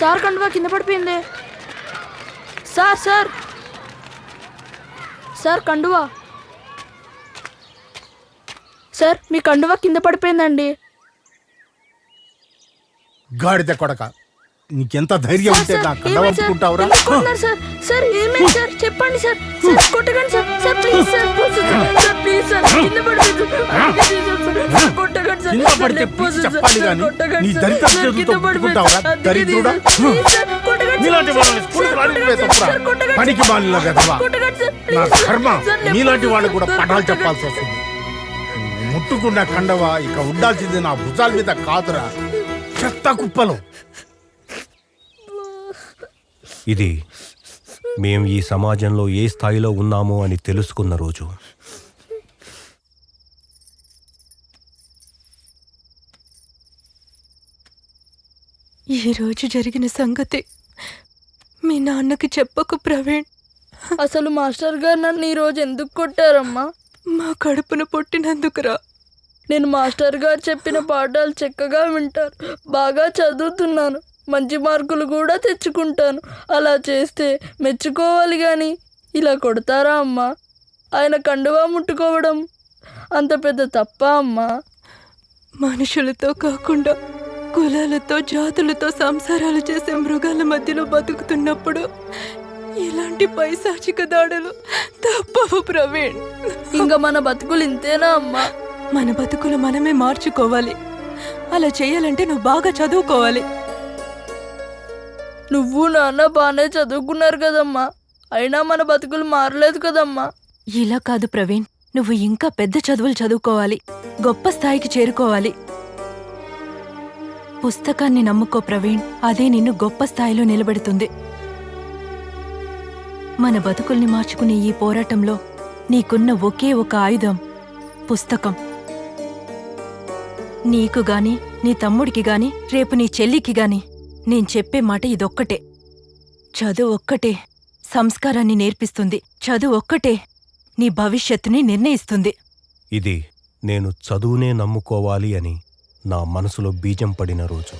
Sir కండువా కింద పడిపోయింది. Sir sir. సార్ కండువా. సార్ మీ కండువా కింద పడిపోయిందండి. గాడిద కొడక నీకెంత ధైర్యం సార్, ఉంటే సార్, నా సార్? వంపుకుంటావురా సార్? సార్ ఏమైంది సార్? చెప్పండి సార్. సార్ కొట్టకండి sir. Sir please sir. Please sir. Sir please sir. కింద పడిపోయింది కింద పడితే సార్, చెప్పాలి కొట్టకండి నీ దరిద్ర చేతులతో అందుకే దరిద్రుడా? సార్, వాళ్ళని స్కూల్ సార్, రానివ్వే కొట్టకండి తప్పురా? పనికి మాలిన వెధవా? నా కర్మ సార్, నొప్పి నీలాంటి వాళ్ళు వస్తుంది కూడా పటాలు చెప్పాల్సి. వస్తుంది. ముట్టుకున్న కండవ ఇక ఉండాల్సింది నా భుజాల మీద కాదురా. చెత్త కుప్పలు. ఇది మేం ఈ సమాజంలో ఏ స్థాయిలో ఉన్నామో అని తెలుసుకున్న రోజు. ఈరోజు జరిగిన సంగతి మీ నాన్నకి చెప్పకు ప్రవీణ్. అసలు మాస్టర్ గారు నన్ను ఈ రోజు ఎందుకు కొట్టారమ్మా? మా కడుపున పుట్టినందుకురా. నేను మాస్టర్ గారు చెప్పిన పాఠాలు చక్కగా వింటాను బాగా చదువుతున్నాను. మంచి మార్కులు కూడా తెచ్చుకుంటాను. అలా చేస్తే మెచ్చుకోవాలి కానీ ఇలా కొడతారా అమ్మా? ఆయన కండువా ముట్టుకోవడం అంత పెద్ద తప్ప అమ్మా? మనుషులతో కాకుండా కులాలతో జాతులతో సంసారాలు చేసే మృగాల మధ్యలో బతుకుతున్నప్పుడు ఇలాంటి పైశాచిక దాడులు తప్పవు ప్రవీణ్. ఇంకా మన బతుకులు ఇంతేనా అమ్మా? మన బతుకులు మనమే మార్చుకోవాలి. అలా చేయాలంటే నువ్వు బాగా చదువుకోవాలి. నువ్వు నాన్న బాగానే చదువుకున్నారు కదమ్మా. అయినా మన బతుకులు మారలేదు కదమ్మా. ఇలా కాదు ప్రవీణ్. నువ్వు ఇంకా పెద్ద చదువులు చదువుకోవాలి. గొప్ప స్థాయికి చేరుకోవాలి. పుస్తకాన్ని నమ్ముకో ప్రవీణ్. అదే నిన్ను గొప్ప స్థాయిలో నిలబెడుతుంది. మన బతుకుల్ని మార్చుకునే ఈ పోరాటంలో నీకున్న ఒకే ఒక ఆయుధం పుస్తకం. నీకు గాని నీ తమ్ముడికి గాని రేపు నీ చెల్లికి గాని నేను చెప్పే మాట ఇదొక్కటే. చదువు ఒక్కటే సంస్కారాన్ని నేర్పిస్తుంది. చదువు ఒక్కటే నీ భవిష్యత్తుని నిర్ణయిస్తుంది. ఇది నేను చదువునే నమ్ముకోవాలి అని నా మనసులో బీజం పడిన రోజు.